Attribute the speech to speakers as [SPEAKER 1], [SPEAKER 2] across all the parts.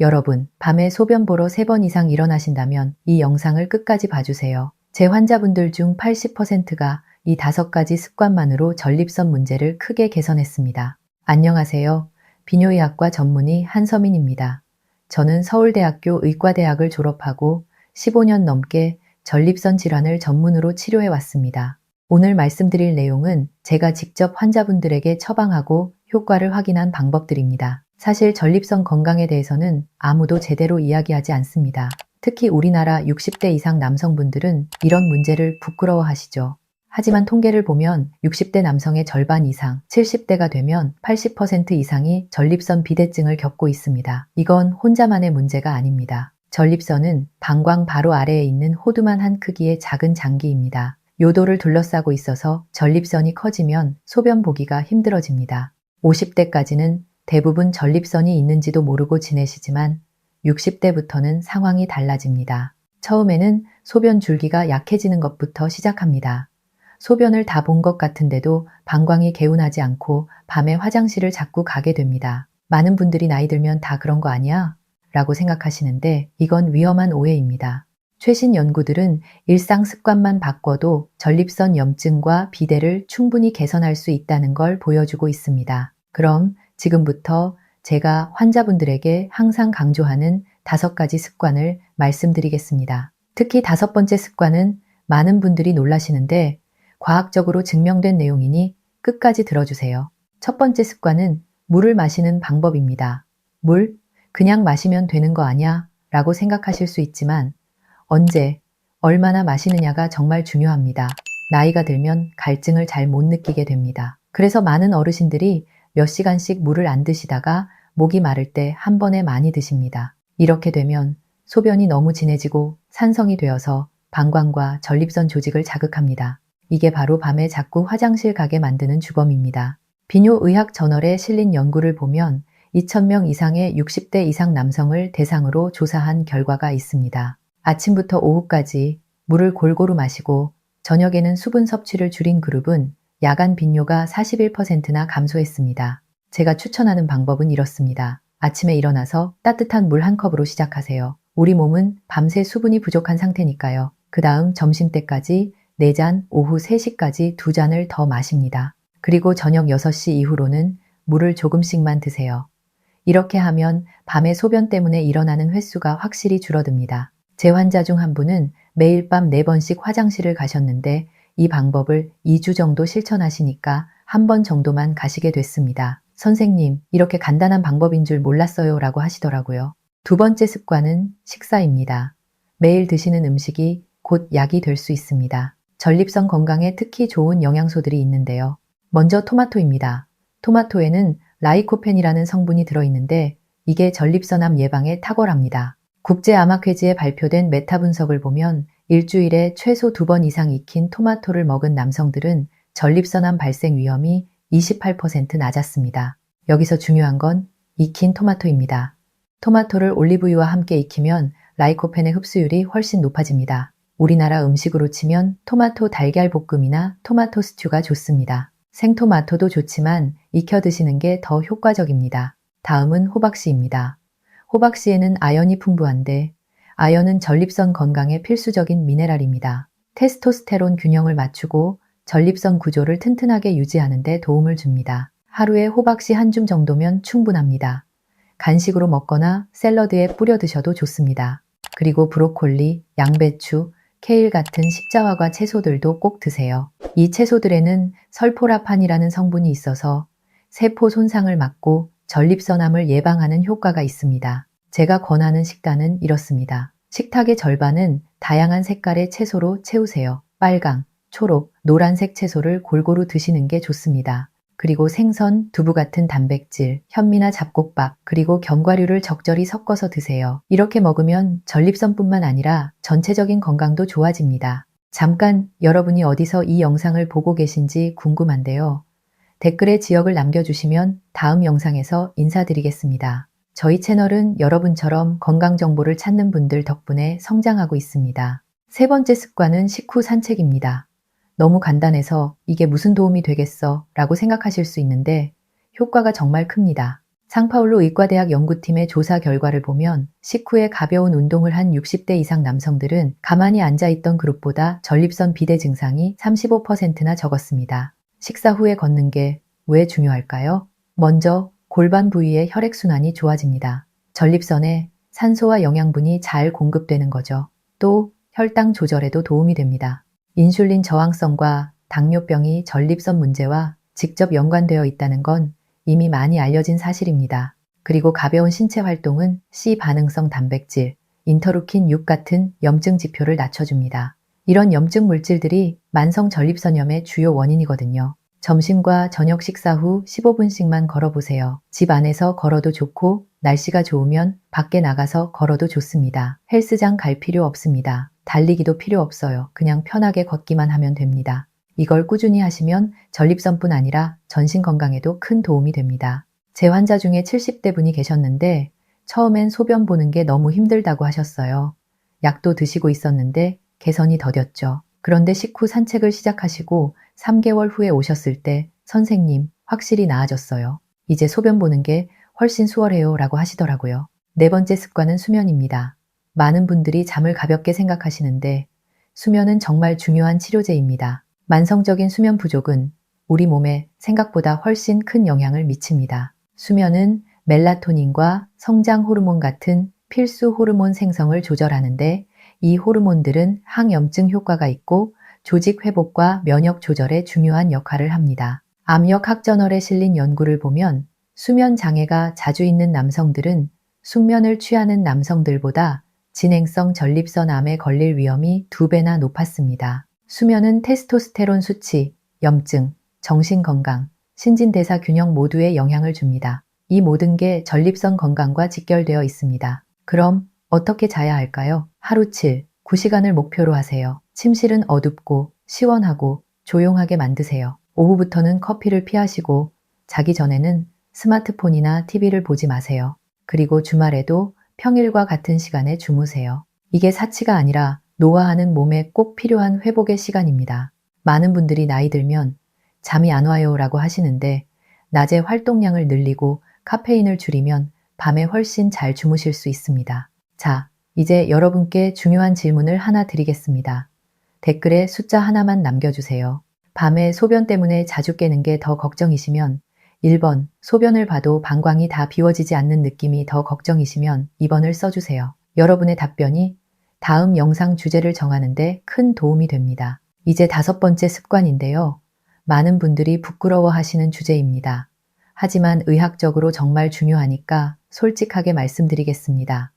[SPEAKER 1] 여러분, 밤에 소변 보러 3번 이상 일어나신다면 이 영상을 끝까지 봐주세요. 제 환자분들 중 80%가 이 다섯 가지 습관만으로 전립선 문제를 크게 개선했습니다. 안녕하세요. 비뇨의학과 전문의 한서민입니다. 저는 서울대학교 의과대학을 졸업하고 15년 넘게 전립선 질환을 전문으로 치료해 왔습니다. 오늘 말씀드릴 내용은 제가 직접 환자분들에게 처방하고 효과를 확인한 방법들입니다. 사실 전립선 건강에 대해서는 아무도 제대로 이야기하지 않습니다. 특히 우리나라 60대 이상 남성분들은 이런 문제를 부끄러워하시죠. 하지만 통계를 보면 60대 남성의 절반 이상, 70대가 되면 80% 이상이 전립선 비대증을 겪고 있습니다. 이건 혼자만의 문제가 아닙니다. 전립선은 방광 바로 아래에 있는 호두만 한 크기의 작은 장기입니다. 요도를 둘러싸고 있어서 전립선이 커지면 소변 보기가 힘들어집니다. 50대까지는 대부분 전립선이 있는지도 모르고 지내시지만 60대부터는 상황이 달라집니다. 처음에는 소변 줄기가 약해지는 것부터 시작합니다. 소변을 다 본 것 같은데도 방광이 개운하지 않고 밤에 화장실을 자꾸 가게 됩니다. 많은 분들이 나이 들면 다 그런 거 아니야? 라고 생각하시는데 이건 위험한 오해입니다. 최신 연구들은 일상 습관만 바꿔도 전립선 염증과 비대를 충분히 개선할 수 있다는 걸 보여주고 있습니다. 그럼 지금부터 제가 환자분들에게 항상 강조하는 다섯 가지 습관을 말씀드리겠습니다. 특히 다섯 번째 습관은 많은 분들이 놀라시는데 과학적으로 증명된 내용이니 끝까지 들어주세요. 첫 번째 습관은 물을 마시는 방법입니다. 물? 그냥 마시면 되는 거 아니야? 라고 생각하실 수 있지만 언제, 얼마나 마시느냐가 정말 중요합니다. 나이가 들면 갈증을 잘 못 느끼게 됩니다. 그래서 많은 어르신들이 몇 시간씩 물을 안 드시다가 목이 마를 때 한 번에 많이 드십니다. 이렇게 되면 소변이 너무 진해지고 산성이 되어서 방광과 전립선 조직을 자극합니다. 이게 바로 밤에 자꾸 화장실 가게 만드는 주범입니다. 비뇨의학 저널에 실린 연구를 보면 2,000명 이상의 60대 이상 남성을 대상으로 조사한 결과가 있습니다. 아침부터 오후까지 물을 골고루 마시고 저녁에는 수분 섭취를 줄인 그룹은 야간 빈뇨가 41%나 감소했습니다. 제가 추천하는 방법은 이렇습니다. 아침에 일어나서 따뜻한 물 한 컵으로 시작하세요. 우리 몸은 밤새 수분이 부족한 상태니까요. 그 다음 점심 때까지 4잔, 오후 3시까지 2잔을 더 마십니다. 그리고 저녁 6시 이후로는 물을 조금씩만 드세요. 이렇게 하면 밤에 소변 때문에 일어나는 횟수가 확실히 줄어듭니다. 제 환자 중 한 분은 매일 밤 4번씩 화장실을 가셨는데 이 방법을 2주 정도 실천하시니까 한 번 정도만 가시게 됐습니다. 선생님, 이렇게 간단한 방법인 줄 몰랐어요 라고 하시더라고요. 두 번째 습관은 식사입니다. 매일 드시는 음식이 곧 약이 될 수 있습니다. 전립선 건강에 특히 좋은 영양소들이 있는데요. 먼저 토마토입니다. 토마토에는 라이코펜이라는 성분이 들어있는데 이게 전립선암 예방에 탁월합니다. 국제암학회지에 발표된 메타 분석을 보면 일주일에 최소 두 번 이상 익힌 토마토를 먹은 남성들은 전립선암 발생 위험이 28% 낮았습니다. 여기서 중요한 건 익힌 토마토입니다. 토마토를 올리브유와 함께 익히면 라이코펜의 흡수율이 훨씬 높아집니다. 우리나라 음식으로 치면 토마토 달걀 볶음이나 토마토 스튜가 좋습니다. 생토마토도 좋지만 익혀 드시는 게 더 효과적입니다. 다음은 호박씨입니다. 호박씨에는 아연이 풍부한데 아연은 전립선 건강에 필수적인 미네랄입니다. 테스토스테론 균형을 맞추고 전립선 구조를 튼튼하게 유지하는 데 도움을 줍니다. 하루에 호박씨 한 줌 정도면 충분합니다. 간식으로 먹거나 샐러드에 뿌려 드셔도 좋습니다. 그리고 브로콜리, 양배추, 케일 같은 십자화과 채소들도 꼭 드세요. 이 채소들에는 설포라판이라는 성분이 있어서 세포 손상을 막고 전립선암을 예방하는 효과가 있습니다. 제가 권하는 식단은 이렇습니다. 식탁의 절반은 다양한 색깔의 채소로 채우세요. 빨강, 초록, 노란색 채소를 골고루 드시는 게 좋습니다. 그리고 생선, 두부 같은 단백질, 현미나 잡곡밥, 그리고 견과류를 적절히 섞어서 드세요. 이렇게 먹으면 전립선뿐만 아니라 전체적인 건강도 좋아집니다. 잠깐 여러분이 어디서 이 영상을 보고 계신지 궁금한데요. 댓글에 지역을 남겨주시면 다음 영상에서 인사드리겠습니다. 저희 채널은 여러분처럼 건강 정보를 찾는 분들 덕분에 성장하고 있습니다. 세 번째 습관은 식후 산책입니다. 너무 간단해서 이게 무슨 도움이 되겠어 라고 생각하실 수 있는데 효과가 정말 큽니다. 상파울루 의과대학 연구팀의 조사 결과를 보면 식후에 가벼운 운동을 한 60대 이상 남성들은 가만히 앉아있던 그룹보다 전립선 비대 증상이 35%나 적었습니다. 식사 후에 걷는 게 왜 중요할까요? 먼저 골반 부위의 혈액순환이 좋아집니다. 전립선에 산소와 영양분이 잘 공급되는 거죠. 또 혈당 조절에도 도움이 됩니다. 인슐린 저항성과 당뇨병이 전립선 문제와 직접 연관되어 있다는 건 이미 많이 알려진 사실입니다. 그리고 가벼운 신체 활동은 C 반응성 단백질, 인터루킨 6 같은 염증 지표를 낮춰줍니다. 이런 염증 물질들이 만성 전립선염의 주요 원인이거든요. 점심과 저녁 식사 후 15분씩만 걸어보세요. 집 안에서 걸어도 좋고 날씨가 좋으면 밖에 나가서 걸어도 좋습니다. 헬스장 갈 필요 없습니다. 달리기도 필요 없어요. 그냥 편하게 걷기만 하면 됩니다. 이걸 꾸준히 하시면 전립선뿐 아니라 전신 건강에도 큰 도움이 됩니다. 제 환자 중에 70대 분이 계셨는데 처음엔 소변 보는 게 너무 힘들다고 하셨어요. 약도 드시고 있었는데 개선이 더뎠죠. 그런데 식후 산책을 시작하시고 3개월 후에 오셨을 때 선생님 확실히 나아졌어요. 이제 소변 보는 게 훨씬 수월해요 라고 하시더라고요. 네 번째 습관은 수면입니다. 많은 분들이 잠을 가볍게 생각하시는데 수면은 정말 중요한 치료제입니다. 만성적인 수면 부족은 우리 몸에 생각보다 훨씬 큰 영향을 미칩니다. 수면은 멜라토닌과 성장 호르몬 같은 필수 호르몬 생성을 조절하는데 이 호르몬들은 항염증 효과가 있고 조직 회복과 면역 조절에 중요한 역할을 합니다. 암역 학저널에 실린 연구를 보면 수면 장애가 자주 있는 남성들은 숙면을 취하는 남성들보다 진행성 전립선 암에 걸릴 위험이 두 배나 높았습니다. 수면은 테스토스테론 수치, 염증, 정신 건강, 신진대사 균형 모두에 영향을 줍니다. 이 모든 게 전립선 건강과 직결되어 있습니다. 그럼 어떻게 자야 할까요? 하루 7, 9시간을 목표로 하세요. 침실은 어둡고 시원하고 조용하게 만드세요. 오후부터는 커피를 피하시고 자기 전에는 스마트폰이나 TV를 보지 마세요. 그리고 주말에도 평일과 같은 시간에 주무세요. 이게 사치가 아니라 노화하는 몸에 꼭 필요한 회복의 시간입니다. 많은 분들이 나이 들면 잠이 안 와요 라고 하시는데 낮에 활동량을 늘리고 카페인을 줄이면 밤에 훨씬 잘 주무실 수 있습니다. 자, 이제 여러분께 중요한 질문을 하나 드리겠습니다. 댓글에 숫자 하나만 남겨주세요. 밤에 소변 때문에 자주 깨는 게 더 걱정이시면 1번 소변을 봐도 방광이 다 비워지지 않는 느낌이 더 걱정이시면 2번을 써주세요. 여러분의 답변이 다음 영상 주제를 정하는데 큰 도움이 됩니다. 이제 다섯 번째 습관인데요. 많은 분들이 부끄러워 하시는 주제입니다. 하지만 의학적으로 정말 중요하니까 솔직하게 말씀드리겠습니다.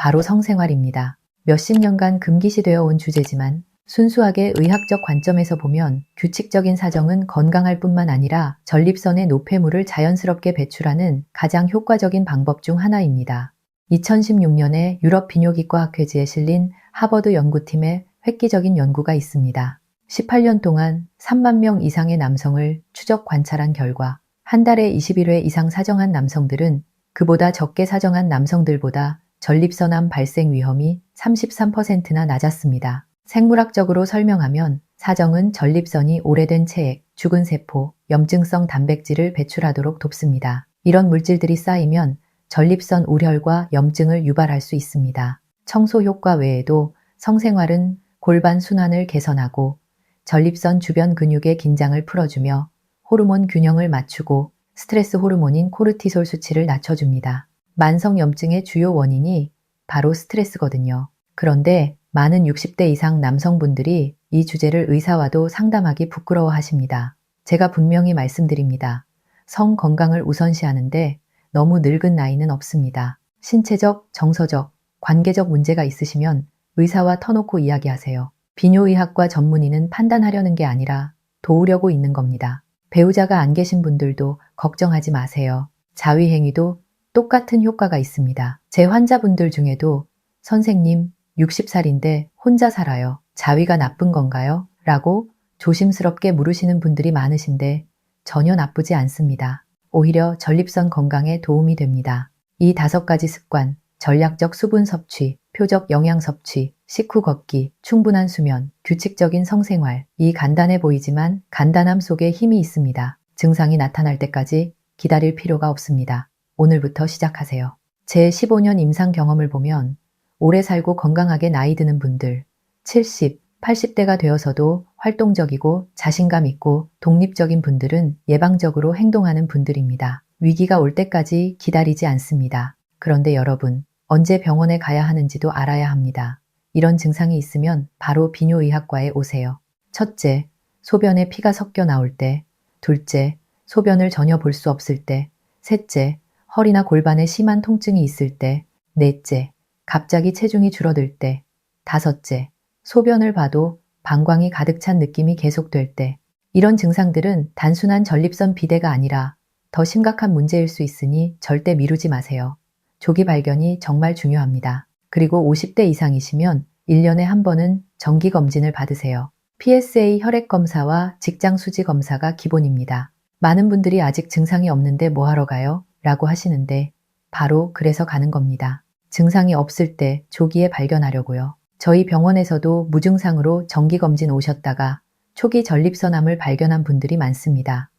[SPEAKER 1] 바로 성생활입니다. 몇십 년간 금기시되어 온 주제지만 순수하게 의학적 관점에서 보면 규칙적인 사정은 건강할 뿐만 아니라 전립선의 노폐물을 자연스럽게 배출하는 가장 효과적인 방법 중 하나입니다. 2016년에 유럽 비뇨기과 학회지에 실린 하버드 연구팀의 획기적인 연구가 있습니다. 18년 동안 3만 명 이상의 남성을 추적 관찰한 결과 한 달에 21회 이상 사정한 남성들은 그보다 적게 사정한 남성들보다 전립선암 발생 위험이 33%나 낮았습니다. 생물학적으로 설명하면 사정은 전립선이 오래된 체액, 죽은 세포, 염증성 단백질을 배출하도록 돕습니다. 이런 물질들이 쌓이면 전립선 우혈과 염증을 유발할 수 있습니다. 청소 효과 외에도 성생활은 골반 순환을 개선하고 전립선 주변 근육의 긴장을 풀어주며 호르몬 균형을 맞추고 스트레스 호르몬인 코르티솔 수치를 낮춰줍니다. 만성염증의 주요 원인이 바로 스트레스거든요. 그런데 많은 60대 이상 남성분들이 이 주제를 의사와도 상담하기 부끄러워 하십니다. 제가 분명히 말씀드립니다. 성 건강을 우선시하는데 너무 늙은 나이는 없습니다. 신체적, 정서적, 관계적 문제가 있으시면 의사와 터놓고 이야기하세요. 비뇨의학과 전문의는 판단하려는 게 아니라 도우려고 있는 겁니다. 배우자가 안 계신 분들도 걱정하지 마세요. 자위행위도 똑같은 효과가 있습니다. 제 환자분들 중에도 선생님, 60살인데 혼자 살아요. 자위가 나쁜 건가요? 라고 조심스럽게 물으시는 분들이 많으신데 전혀 나쁘지 않습니다. 오히려 전립선 건강에 도움이 됩니다. 이 다섯 가지 습관, 전략적 수분 섭취, 표적 영양 섭취, 식후 걷기, 충분한 수면, 규칙적인 성생활. 이 간단해 보이지만 간단함 속에 힘이 있습니다. 증상이 나타날 때까지 기다릴 필요가 없습니다. 오늘부터 시작하세요. 제 15년 임상 경험을 보면 오래 살고 건강하게 나이 드는 분들, 70, 80대가 되어서도 활동적이고 자신감 있고 독립적인 분들은 예방적으로 행동하는 분들입니다. 위기가 올 때까지 기다리지 않습니다. 그런데 여러분, 언제 병원에 가야 하는지도 알아야 합니다. 이런 증상이 있으면 바로 비뇨의학과에 오세요. 첫째, 소변에 피가 섞여 나올 때. 둘째, 소변을 전혀 볼 수 없을 때. 셋째, 허리나 골반에 심한 통증이 있을 때. 넷째, 갑자기 체중이 줄어들 때. 다섯째, 소변을 봐도 방광이 가득 찬 느낌이 계속될 때. 이런 증상들은 단순한 전립선 비대가 아니라 더 심각한 문제일 수 있으니 절대 미루지 마세요. 조기 발견이 정말 중요합니다. 그리고 50대 이상이시면 1년에 한 번은 정기 검진을 받으세요. PSA 혈액 검사와 직장 수지 검사가 기본입니다. 많은 분들이 아직 증상이 없는데 뭐 하러 가요? 라고 하시는데 바로 그래서 가는 겁니다. 증상이 없을 때 조기에 발견하려고요. 저희 병원에서도 무증상으로 정기검진 오셨다가 초기 전립선암을 발견한 분들이 많습니다.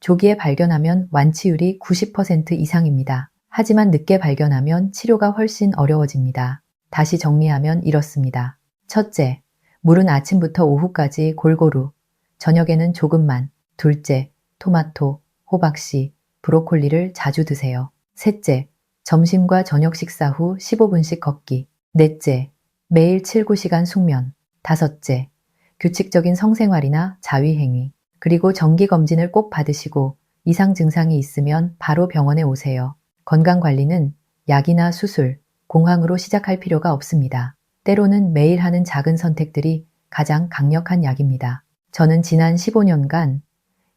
[SPEAKER 1] 조기에 발견하면 완치율이 90% 이상입니다. 하지만 늦게 발견하면 치료가 훨씬 어려워집니다. 다시 정리하면 이렇습니다. 첫째, 물은 아침부터 오후까지 골고루, 저녁에는 조금만. 둘째, 토마토, 호박씨, 브로콜리를 자주 드세요. 셋째, 점심과 저녁 식사 후 15분씩 걷기. 넷째, 매일 7, 9시간 숙면. 다섯째, 규칙적인 성생활이나 자위행위. 그리고 정기검진을 꼭 받으시고 이상 증상이 있으면 바로 병원에 오세요. 건강관리는 약이나 수술, 공항으로 시작할 필요가 없습니다. 때로는 매일 하는 작은 선택들이 가장 강력한 약입니다. 저는 지난 15년간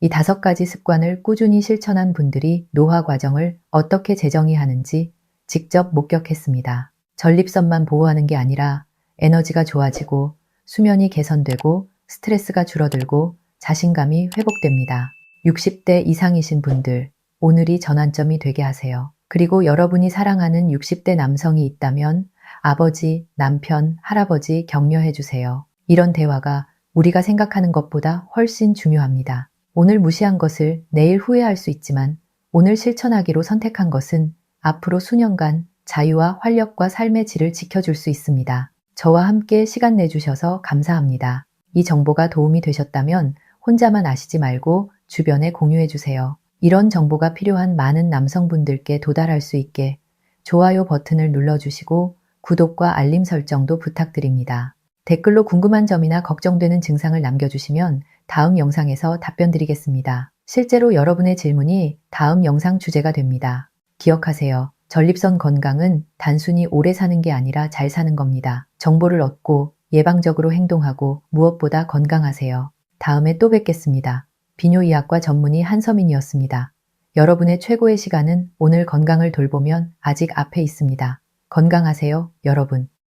[SPEAKER 1] 이 다섯 가지 습관을 꾸준히 실천한 분들이 노화 과정을 어떻게 재정의하는지 직접 목격했습니다. 전립선만 보호하는 게 아니라 에너지가 좋아지고 수면이 개선되고 스트레스가 줄어들고 자신감이 회복됩니다. 60대 이상이신 분들, 오늘이 전환점이 되게 하세요. 그리고 여러분이 사랑하는 60대 남성이 있다면 아버지, 남편, 할아버지 격려해 주세요. 이런 대화가 우리가 생각하는 것보다 훨씬 중요합니다. 오늘 무시한 것을 내일 후회할 수 있지만 오늘 실천하기로 선택한 것은 앞으로 수년간 자유와 활력과 삶의 질을 지켜줄 수 있습니다. 저와 함께 시간 내주셔서 감사합니다. 이 정보가 도움이 되셨다면 혼자만 아시지 말고 주변에 공유해 주세요. 이런 정보가 필요한 많은 남성분들께 도달할 수 있게 좋아요 버튼을 눌러주시고 구독과 알림 설정도 부탁드립니다. 댓글로 궁금한 점이나 걱정되는 증상을 남겨주시면 다음 영상에서 답변 드리겠습니다. 실제로 여러분의 질문이 다음 영상 주제가 됩니다. 기억하세요. 전립선 건강은 단순히 오래 사는 게 아니라 잘 사는 겁니다. 정보를 얻고 예방적으로 행동하고 무엇보다 건강하세요. 다음에 또 뵙겠습니다. 비뇨의학과 전문의 한서민이었습니다. 여러분의 최고의 시간은 오늘 건강을 돌보면 아직 앞에 있습니다. 건강하세요, 여러분.